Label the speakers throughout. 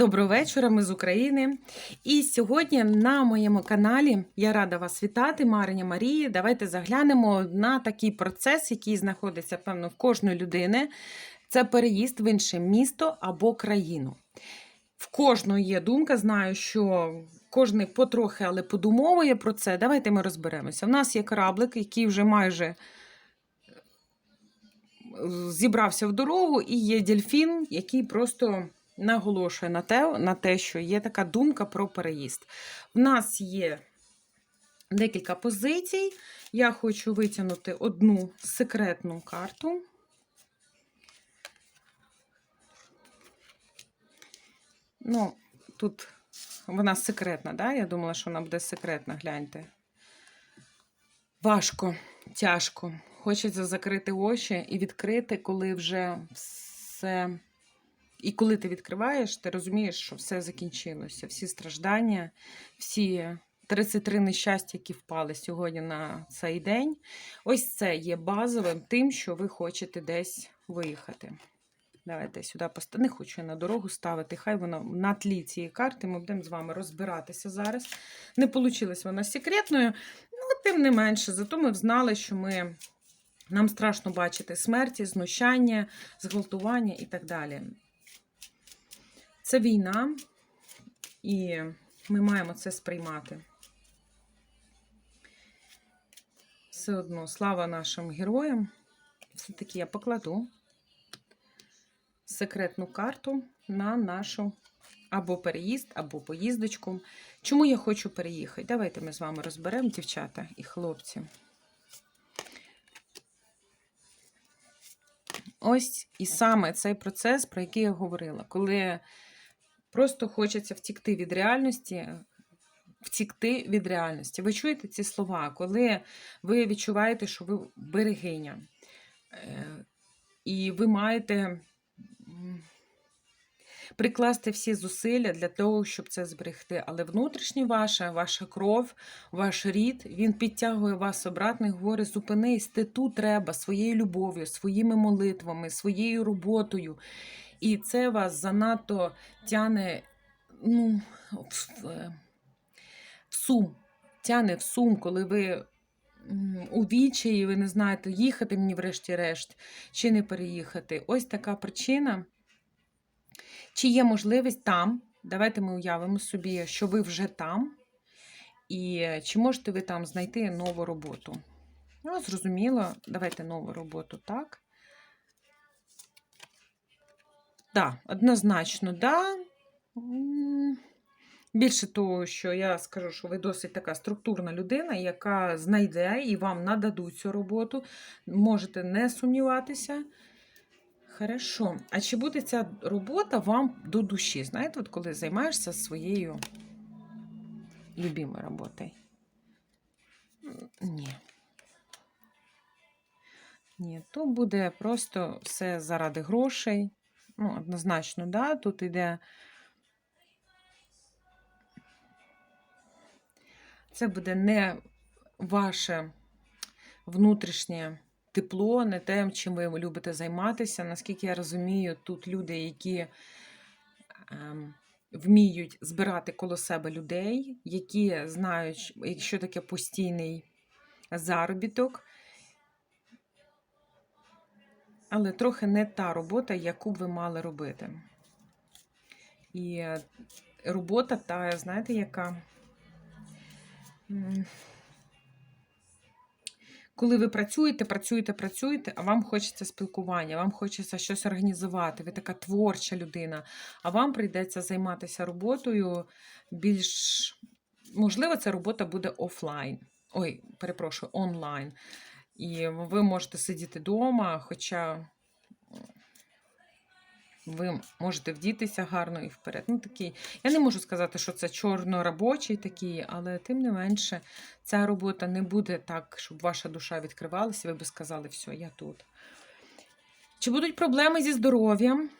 Speaker 1: Доброго вечора, ми з України. І сьогодні на моєму каналі я рада вас вітати, Мариня Марії. Давайте заглянемо на такий процес, який знаходиться, певно, в кожної людини. Це переїзд в інше місто або країну. В кожного є думка, знаю, що кожен потрохи, але подумовує про це. Давайте ми розберемося. У нас є кораблик, який вже майже е, зібрався в дорогу, і є дельфін, який просто наголошує на те, на те, що є така думка про переїзд. В нас є декілька позицій. Я хочу витягнути одну секретну карту. Ну, тут вона секретна, да? Я думала, що вона буде секретна, гляньте. Важко, тяжко. Хочеться закрити очі і відкрити, коли вже все. І коли ти відкриваєш, ти розумієш, що все закінчилося. Всі страждання, всі 33 нещастя, які впали сьогодні на цей день. Ось це є базовим тим, що ви хочете десь виїхати. Давайте сюди поставимо. Не хочу я на дорогу ставити. Хай воно на тлі цієї карти. Ми будемо з вами розбиратися зараз. Не вийшло вона секретною, ну, тим не менше, зато ми знали, що ми. Нам страшно бачити смерті, знущання, зґвалтування і так далі. Це війна, і ми маємо це сприймати. Все одно слава нашим героям. Все-таки я покладу секретну карту на нашу або переїзд, або поїздочку. Чому я хочу переїхати? Давайте ми з вами розберемо, дівчата і хлопці. Ось і саме цей процес, про який я говорила, коли просто хочеться втікти від реальності, втікти від реальності. Ви чуєте ці слова, коли ви відчуваєте, що ви берегиня, е, і ви маєте прикласти всі зусилля для того, щоб це зберегти. Але внутрішнє ваше, ваша кров, ваш рід, він підтягує вас обратно і говорить, зупинись, ти тут треба своєю любов'ю, своїми молитвами, своєю роботою. І це вас занадто тяне ну, в, сум. Тяне в сум, коли ви у відчаї, ви не знаєте, їхати мені, врешті-решт, чи не переїхати. Ось така причина. Чи є можливість там? Давайте ми уявимо собі, що ви вже там, і чи можете ви там знайти нову роботу? Ну, зрозуміло, давайте нову роботу, так? Да, однозначно, да. Більше того, що я скажу, що ви досить така структурна людина, яка знайде і вам нададуть цю роботу. Можете не сумніватися. Хорошо. А чи буде ця робота вам до душі? Знаєте, от коли займаєшся своєю любимою роботою? Ні. Ні, то буде просто все заради грошей. Ну, однозначно, да, тут йде. Це буде не ваше внутрішнє тепло, не те, чим ви любите займатися. Наскільки я розумію, тут люди, які ем, вміють збирати коло себе людей, які знають, що таке постійний заробіток. Але трохи не та робота, яку б ви мали робити. І робота та, знаєте, яка. Коли ви працюєте, працюєте, працюєте, а вам хочеться спілкування, вам хочеться щось організувати, ви така творча людина, а вам прийдеться займатися роботою більш, можливо, ця робота буде офлайн. Ой, перепрошую, онлайн. І ви можете сидіти вдома, хоча ви можете вдітися гарно і вперед. Ну, такий. Я не можу сказати, що це чорно-робочий такий, але тим не менше, ця робота не буде так, щоб ваша душа відкривалася, ви би сказали, все, я тут. Чи будуть проблеми зі здоров'ям?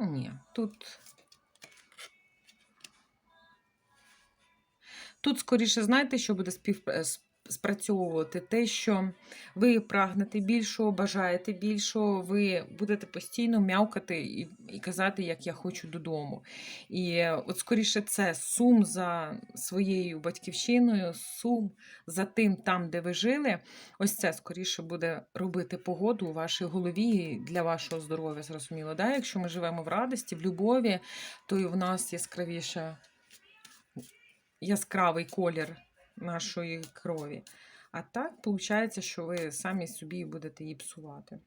Speaker 1: Ні, тут. Тут, скоріше, знаєте, що буде спів... спрацьовувати те, що ви прагнете більшого, бажаєте більшого, ви будете постійно м'явкати і, і казати, як я хочу додому. І е, от скоріше це сум за своєю батьківщиною, сум за тим, там, де ви жили. Ось це скоріше буде робити погоду у вашій голові для вашого здоров'я, зрозуміло. Да? Якщо ми живемо в радості, в любові, то і в нас яскравіша яскравий колір нашої крові. А так, виходить, що ви самі собі будете її псувати.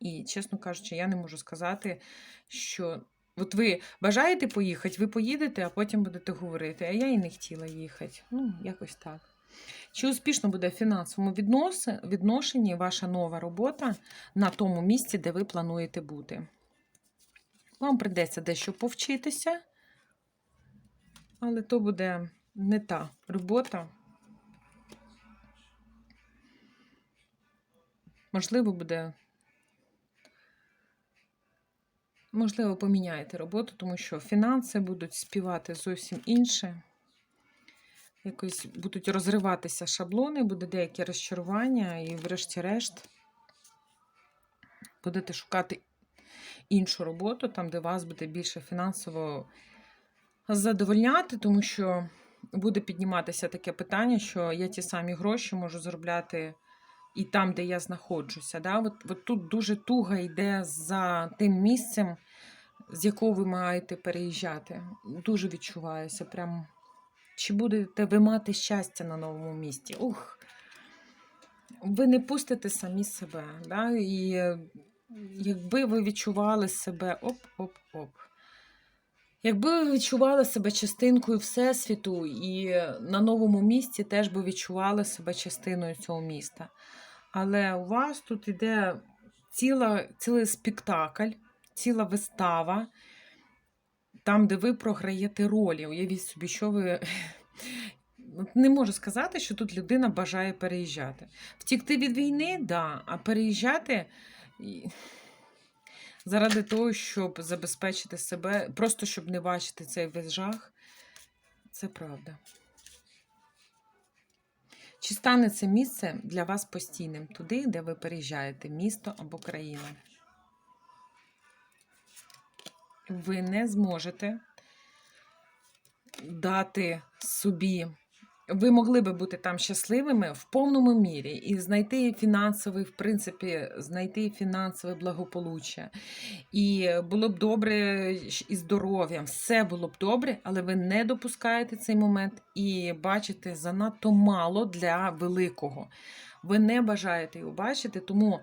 Speaker 1: І, чесно кажучи, я не можу сказати, що от ви бажаєте поїхати, ви поїдете, а потім будете говорити, а я і не хотіла їхати. Ну, якось так. Чи успішно буде в фінансовому відношенні ваша нова робота на тому місці, де ви плануєте бути? Вам прийдеться дещо повчитися, але то буде не та робота. Можливо, буде. Можливо, поміняєте роботу, тому що фінанси будуть співати зовсім інше. Якось будуть розриватися шаблони, буде деякі розчарування, і, врешті-решт, будете шукати іншу роботу, там, де вас буде більше фінансово задовольняти, тому що буде підніматися таке питання, що я ті самі гроші можу заробляти і там, де я знаходжуся. Да? От, от тут дуже туга йде за тим місцем, з якого ви маєте переїжджати. Дуже відчувається. Прям, чи будете ви мати щастя на новому місці? Ух! Ви не пустите самі себе. Да? І е, якби ви відчували себе оп-оп-оп. Якби ви відчували себе частинкою Всесвіту, і на новому місці теж би відчували себе частиною цього міста. Але у вас тут іде ціла, цілий спектакль, ціла вистава, там, де ви програєте ролі. Уявіть собі, що ви. Не можу сказати, що тут людина бажає переїжджати. Втікти від війни, да, а переїжджати заради того, щоб забезпечити себе, просто щоб не бачити цей весь жах, це правда. Чи стане це місце для вас постійним туди, де ви переїжджаєте, місто або країна? Ви не зможете дати собі. Ви могли би бути там щасливими в повному мірі і знайти фінансовий, в принципі, знайти фінансове благополуччя. І було б добре і здоров'ям, все було б добре, але ви не допускаєте цей момент і бачите занадто мало для великого. Ви не бажаєте його бачити, тому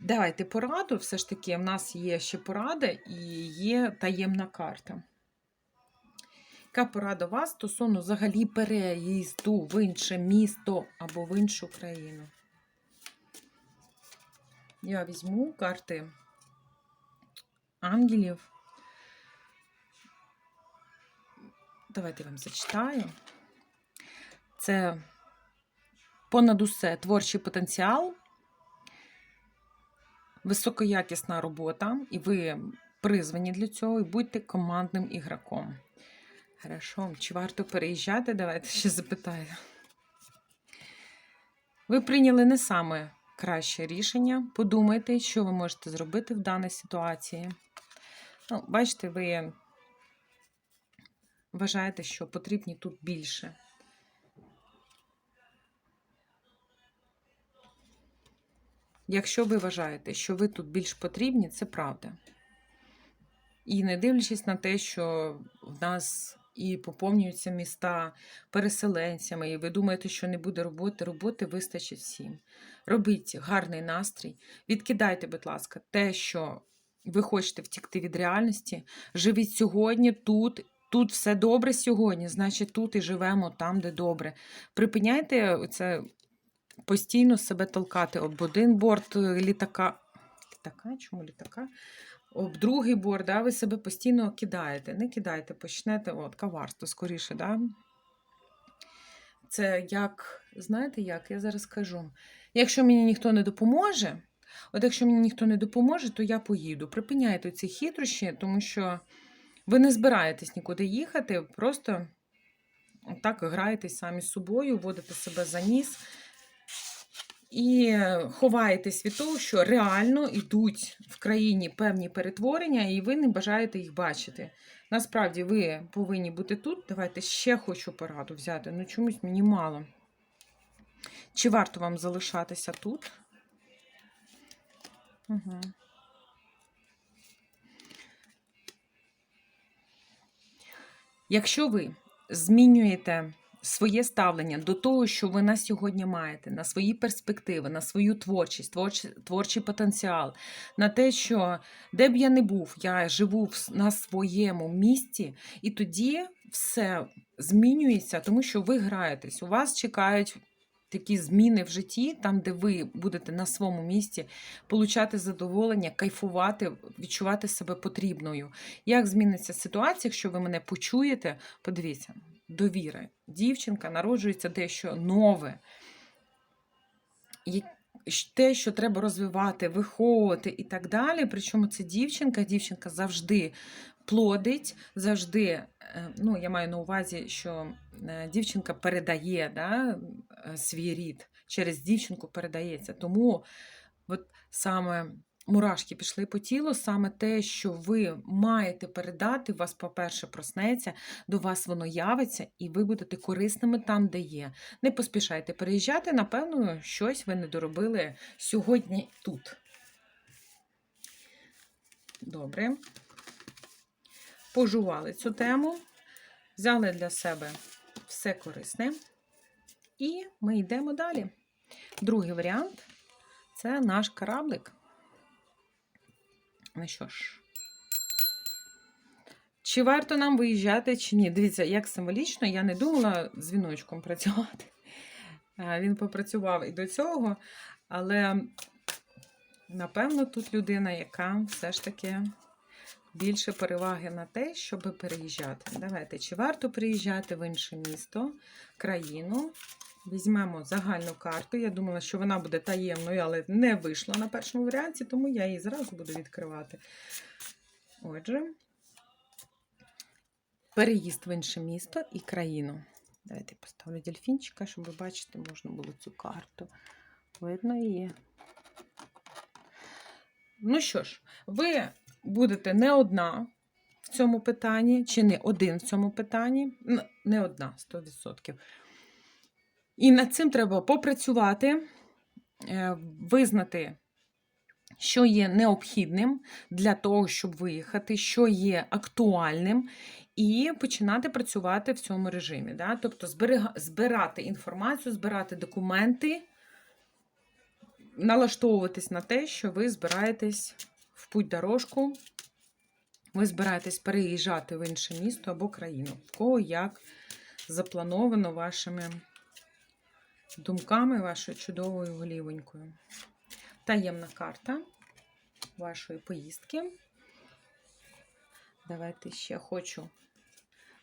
Speaker 1: давайте пораду. Все ж таки, в нас є ще порада і є таємна карта. Яка порада вас стосовно взагалі переїзду в інше місто або в іншу країну? Я візьму карти ангелів. Давайте вам зачитаю. Це понад усе творчий потенціал, високоякісна робота, і ви призвані для цього, і будьте командним ігроком. Хорошо, чи варто переїжджати? Давайте ще запитаю. Ви прийняли не саме краще рішення. Подумайте, що ви можете зробити в даній ситуації. Ну, бачите, ви вважаєте, що потрібні тут більше. Якщо ви вважаєте, що ви тут більш потрібні, це правда. І не дивлячись на те, що в нас і поповнюються міста переселенцями, і ви думаєте, що не буде роботи, роботи вистачить всім. Робіть гарний настрій, відкидайте, будь ласка, те, що ви хочете втікти від реальності. Живіть сьогодні, тут. Тут все добре сьогодні, значить, тут і живемо там, де добре. Припиняйте це постійно себе толкати об один борт літака. Літака? Чому літака? об другий борт, да, ви себе постійно кидаєте. Не кидайте, почнете от, коварство скоріше. Да? Це як, знаєте як? Я зараз скажу. Якщо мені ніхто не допоможе, от якщо мені ніхто не допоможе, то я поїду. Припиняйте ці хитрощі, тому що ви не збираєтесь нікуди їхати, просто так граєтесь самі з собою, вводите себе за ніс і ховаєтесь від того, що реально йдуть в країні певні перетворення, і ви не бажаєте їх бачити. Насправді, ви повинні бути тут. Давайте ще хочу пораду взяти. Ну, чомусь мені мало. Чи варто вам залишатися тут? Угу. Якщо ви змінюєте своє ставлення до того, що ви на сьогодні маєте, на свої перспективи, на свою творчість, творчий, творчий потенціал, на те, що де б я не був, я живу на своєму місці, і тоді все змінюється, тому що ви граєтесь. У вас чекають такі зміни в житті, там, де ви будете на своєму місці, получати задоволення, кайфувати, відчувати себе потрібною. Як зміниться ситуація, якщо ви мене почуєте? Подивіться, довіра. Дівчинка народжується дещо нове. Те, що треба розвивати, виховувати і так далі. Причому це дівчинка, дівчинка завжди плодить, завжди, е, ну, я маю на увазі, що е, дівчинка передає да, е, свій рід, через дівчинку передається. Тому от саме мурашки пішли по тілу, саме те, що ви маєте передати, вас, по-перше, проснеться, до вас воно явиться, і ви будете корисними там, де є. Не поспішайте переїжджати, напевно, щось ви не доробили сьогодні тут. Добре. Пожували цю тему, взяли для себе все корисне. І ми йдемо далі. Другий варіант це наш кораблик. Ну що ж, чи варто нам виїжджати, чи ні? Дивіться, як символічно, я не думала дзвіночком працювати. Він попрацював і до цього, але напевно тут людина, яка все ж таки більше переваги на те, щоб переїжджати. Давайте, чи варто переїжджати в інше місто, країну? Візьмемо загальну карту. Я думала, що вона буде таємною, але не вийшла на першому варіанті, тому я її зразу буду відкривати. Отже, переїзд в інше місто і країну. Давайте я поставлю дельфінчика, щоб ви бачите, можна було цю карту. Видно її. Ну що ж, ви будете не одна в цьому питанні, чи не один в цьому питанні. Не одна, 100%. І над цим треба попрацювати, е, визнати, що є необхідним для того, щоб виїхати, що є актуальним, і починати працювати в цьому режимі. Да? Тобто збирати інформацію, збирати документи, налаштовуватись на те, що ви збираєтесь в путь дорожку, ви збираєтесь переїжджати в інше місто або країну, в кого як заплановано вашими думками, вашою чудовою голівонькою. Таємна карта вашої поїздки. Давайте ще хочу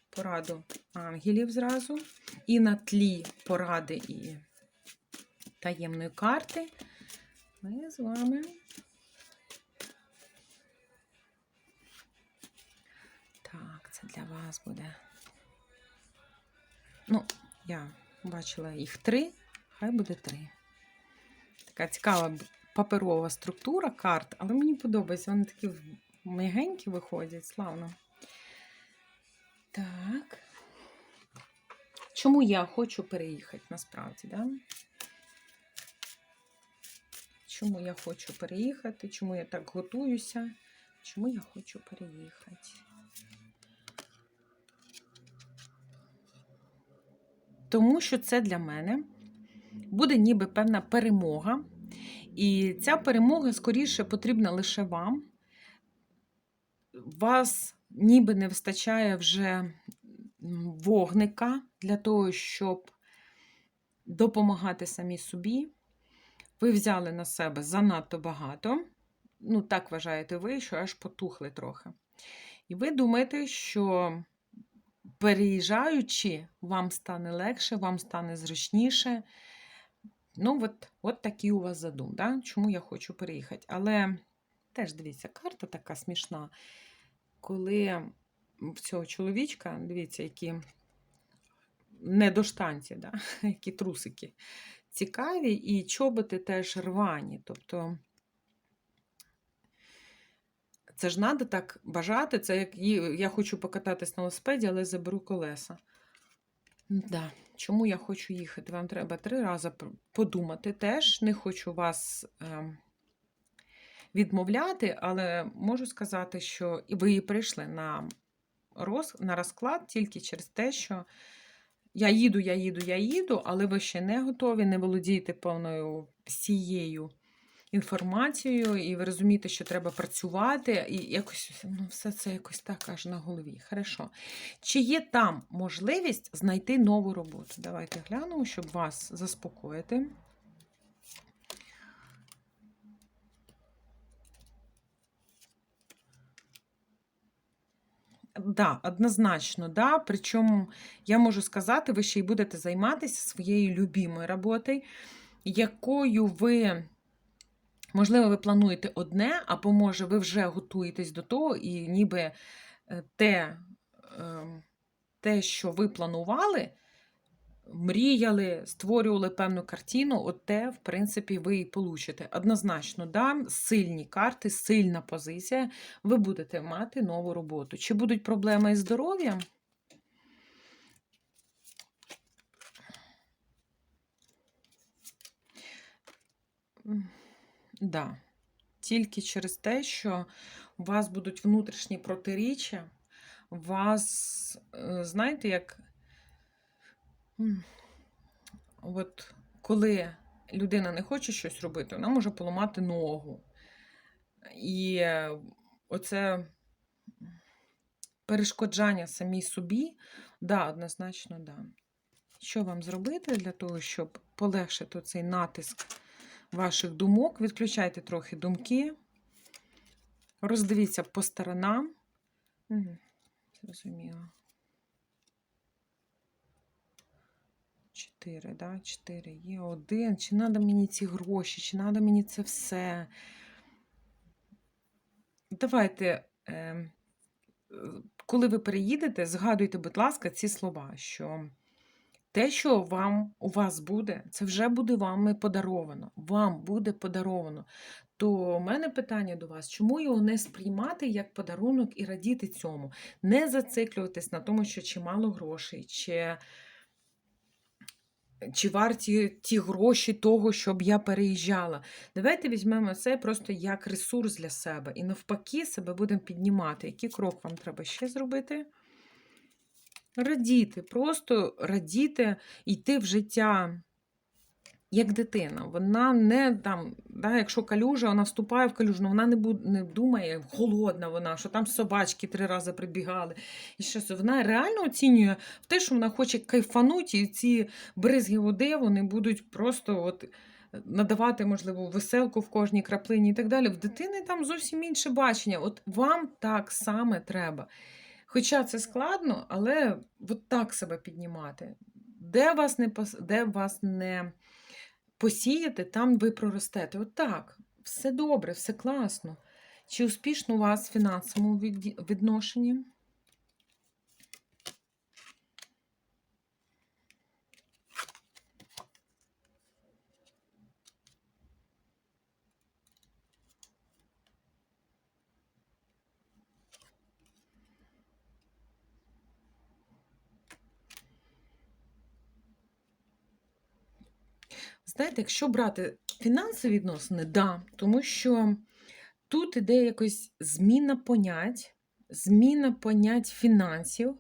Speaker 1: пораду ангелів зразу. І на тлі поради і таємної карти ми з вами Так, це для вас буде. Ну, я бачила їх три, хай буде три. Така цікава паперова структура карт, але мені подобається. Вони такі м'ягенькі виходять, славно. Так. Чому я хочу переїхати насправді, да? Чому я хочу переїхати? Чому я так готуюся? Чому я хочу переїхати? Тому що це для мене буде ніби певна перемога. І ця перемога скоріше потрібна лише вам. Вас ніби не вистачає вже вогника для того, щоб допомагати самі собі. Ви взяли на себе занадто багато. Ну, так вважаєте ви, що аж потухли трохи. І ви думаєте, що переїжджаючи, вам стане легше, вам стане зручніше. Ну, от, от такий у вас задум, да? чому я хочу переїхати. Але теж дивіться, карта така смішна. Коли в цього чоловічка, дивіться, які не до штанці, да? які трусики цікаві, і чоботи теж рвані. Тобто це ж треба так бажати. Це як я хочу покататись на велосипеді, але заберу колеса. Да. Чому я хочу їхати? Вам треба три рази подумати. Теж не хочу вас ем, відмовляти, але можу сказати, що ви і прийшли на, роз, на розклад тільки через те, що я їду, я їду, я їду, але ви ще не готові, не володієте повною всією інформацією, і ви розумієте, що треба працювати, і якось ну, все це якось так аж на голові. Хорошо. Чи є там можливість знайти нову роботу? Давайте глянемо, щоб вас заспокоїти. Да, однозначно, да. Причому я можу сказати, ви ще й будете займатися своєю любимою роботою, якою ви, можливо, ви плануєте одне, або може ви вже готуєтесь до того, і ніби е, те, ем, те, що ви планували, мріяли, створювали певну картину, от те, в принципі, ви і получите. Однозначно, да, сильні карти, сильна позиція, ви будете мати нову роботу. Чи будуть проблеми із здоров'ям? Да. Тільки через те, що у вас будуть внутрішні протиріччя, вас, е, знаєте, як от коли людина не хоче щось робити, вона може поламати ногу. І е, оце перешкоджання самій собі, да, однозначно, да. Що вам зробити для того, щоб полегшити цей натиск ваших думок? Відключайте трохи думки, роздивіться по сторонам. Зрозуміло. Чотири, да? Чотири. Є один. Чи треба мені ці гроші, чи треба мені це все? Давайте, е, коли ви переїдете, згадуйте, будь ласка, ці слова, що те, що вам у вас буде, це вже буде вами подаровано. Вам буде подаровано. То у мене питання до вас: чому його не сприймати як подарунок і радіти цьому? Не зациклюватись на тому, що чимало грошей, чи чи варті ті гроші того, щоб я переїжджала. Давайте візьмемо це просто як ресурс для себе. І навпаки, себе будемо піднімати. Який крок вам треба ще зробити? Радіти, просто радіти, йти в життя. Як дитина, вона не там, да, якщо калюжа, вона вступає в калюжу, але вона не буде, не думає, голодна вона, що там собачки три рази прибігали. І щось. Вона реально оцінює в те, що вона хоче кайфанути, і ці бризги води вони будуть просто от надавати, можливо, веселку в кожній краплині і так далі. В дитини там зовсім інше бачення. От вам так саме треба. Хоча це складно, але от так себе піднімати. Де вас не пос- де вас не посіяти, там ви проростете. От так, все добре, все класно. Чи успішно у вас в фінансовому відношенні? Знаєте, якщо брати фінансові відносини, да, тому що тут іде якось зміна понять, зміна понять фінансів.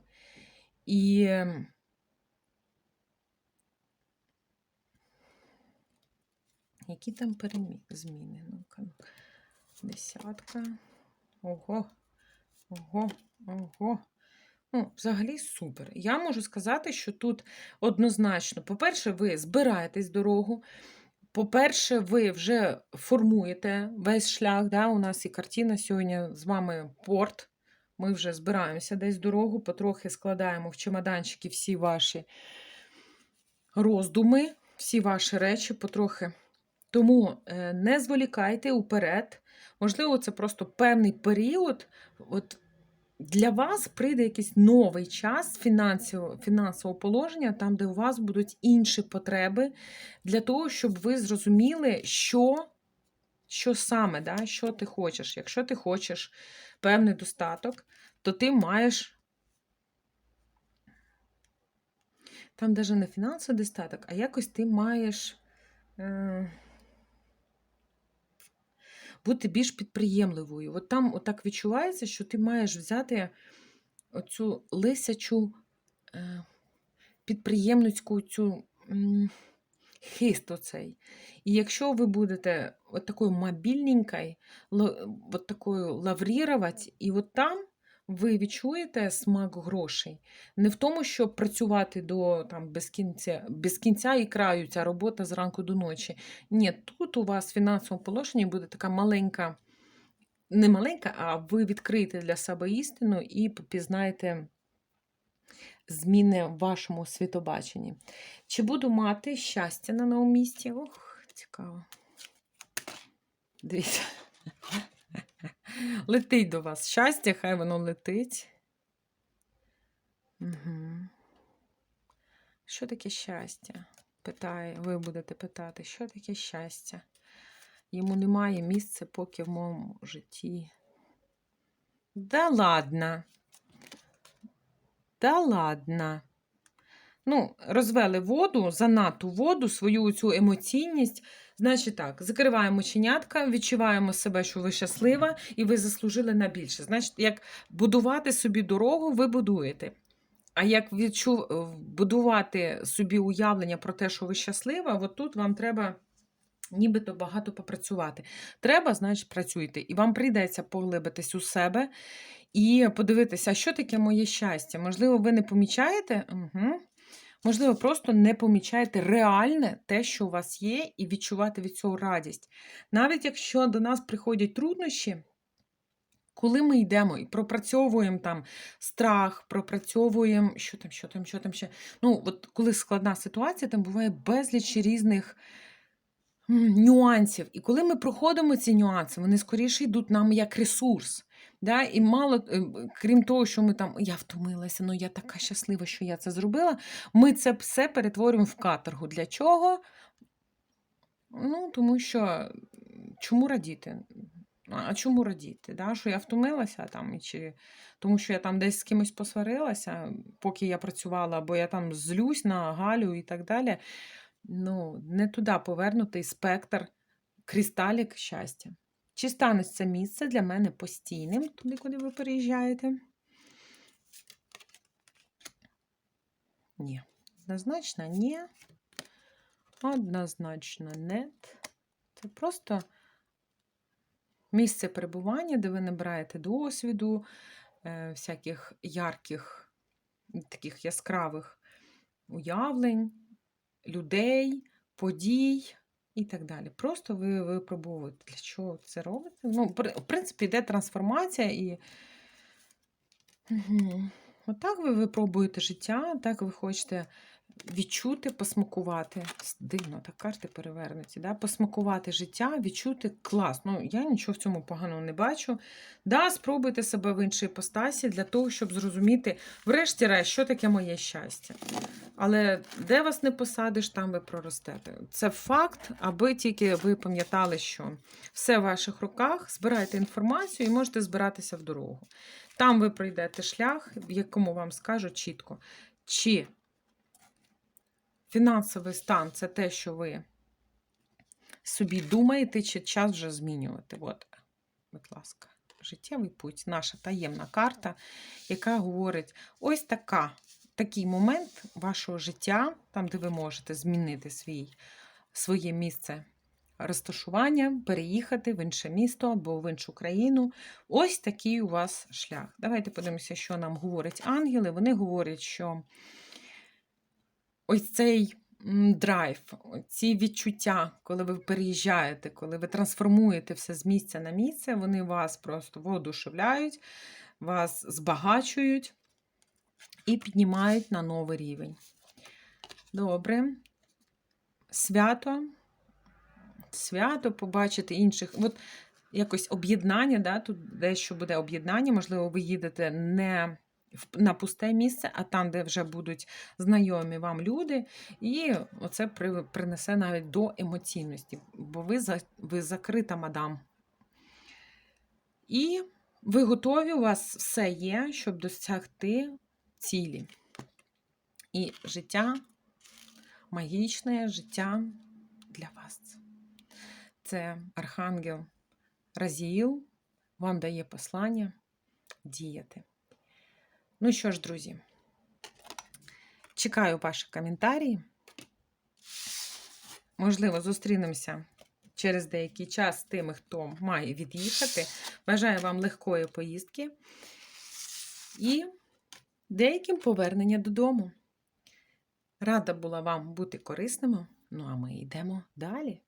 Speaker 1: І ем, які там перемі... зміни? Ну-ка, ну. Десятка. Ого, ого, ого. Ну, взагалі супер. Я можу сказати, що тут однозначно, по-перше, ви збираєтесь дорогу. По-перше, ви вже формуєте весь шлях. Да? У нас і картина сьогодні з вами порт. Ми вже збираємося десь дорогу, потрохи складаємо в чемоданчики всі ваші роздуми, всі ваші речі потрохи. Тому е, не зволікайте уперед. Можливо, це просто певний період. От для вас прийде якийсь новий час фінансового, положення, там, де у вас будуть інші потреби, для того, щоб ви зрозуміли, що, що саме, да, що ти хочеш. Якщо ти хочеш певний достаток, то ти маєш. Там навіть не фінансовий достаток, а якось ти маєш. Е бути більш підприємливою. От там отак відчувається, що ти маєш взяти оцю лисячу е, підприємницьку цю хист оцей. І якщо ви будете от такою мобільненькою, от такою лаврірувати, і от там ви відчуєте смак грошей. Не в тому, щоб працювати до там без кінця, без кінця і краю ця робота зранку до ночі. Ні, тут у вас в фінансовому положенні буде така маленька, не маленька, а ви відкриєте для себе істину і пізнаєте зміни в вашому світобаченні. Чи буду мати щастя на новому місці? Ох, цікаво. Дивіться. Летить до вас щастя, хай воно летить. Угу. Що таке щастя? Питає, ви будете питати, що таке щастя? Йому немає місця поки в моєму житті. Да ладно. Да ладно. Ну, розвели воду, занадту воду, свою цю емоційність. Значить так, закриваємо чинятка, відчуваємо себе, що ви щаслива, і ви заслужили на більше. Значить, як будувати собі дорогу, ви будуєте. А як відчув, е, будувати собі уявлення про те, що ви щаслива, от тут вам треба нібито багато попрацювати. Треба, значить, працюйте. І вам прийдеться поглибитись у себе і подивитися, що таке моє щастя. Можливо, ви не помічаєте? Угу. Можливо, просто не помічаєте реальне те, що у вас є, і відчувати від цього радість. Навіть якщо до нас приходять труднощі, коли ми йдемо і пропрацьовуємо там страх, пропрацьовуємо, що там, що там, що там ще. Ну, от коли складна ситуація, там буває безліч різних нюансів. І коли ми проходимо ці нюанси, вони скоріше йдуть нам як ресурс. Да? І мало, е, крім того, що ми там, я втомилася, ну я така щаслива, що я це зробила. Ми це все перетворюємо в каторгу. Для чого? Ну, тому що чому радіти? А чому радіти? Да? Що я втомилася там, чи тому що я там десь з кимось посварилася, поки я працювала, або я там злюсь на Галю і так далі. Ну, не туди повернутий спектр кристалік щастя. Чи стане це місце для мене постійним, туди, куди ви переїжджаєте? Ні. Однозначно, ні. Однозначно, нет. Це просто місце перебування, де ви набираєте досвіду, е, всяких ярких, таких яскравих уявлень, людей, подій і так далі. Просто ви випробовуєте, для чого це робите. Ну, В принципі, йде трансформація і. Угу. Отак ви випробуєте життя, так ви хочете відчути, посмакувати. Дивно, так карти перевернуті. Да? Посмакувати життя, відчути клас. Ну, я нічого в цьому поганого не бачу. Да, Спробуйте себе в іншій постасі для того, щоб зрозуміти, врешті-решт, що таке моє щастя. Але де вас не посадиш, там ви проростете. Це факт, аби тільки ви пам'ятали, що все в ваших руках, збирайте інформацію і можете збиратися в дорогу. Там ви пройдете шлях, якому вам скажуть чітко, чи Фінансовий стан це те, що ви собі думаєте, чи час вже змінювати. От, будь ласка, життєвий путь, наша таємна карта, яка говорить: ось така, такий момент вашого життя, там, де ви можете змінити свій, своє місце розташування, переїхати в інше місто або в іншу країну. Ось такий у вас шлях. Давайте подивимося, що нам говорять ангели. Вони говорять, що ось цей драйв, ці відчуття, коли ви переїжджаєте, коли ви трансформуєте все з місця на місце, вони вас просто воодушевляють, вас збагачують і піднімають на новий рівень. Добре. Свято. Свято побачити інших. От якось об'єднання, да? тут дещо буде об'єднання, можливо, ви їдете не на пусте місце, а там, де вже будуть знайомі вам люди, і оце принесе навіть до емоційності, бо ви, ви закрита мадам. І ви готові, у вас все є, щоб досягти цілі. І життя, магічне життя для вас. Це архангел Разіїл вам дає послання діяти. Ну що ж, друзі, чекаю ваші коментарі. Можливо, зустрінемося через деякий час з тими, хто має від'їхати. Бажаю вам легкої поїздки і деяким повернення додому. Рада була вам бути корисними. Ну, а ми йдемо далі.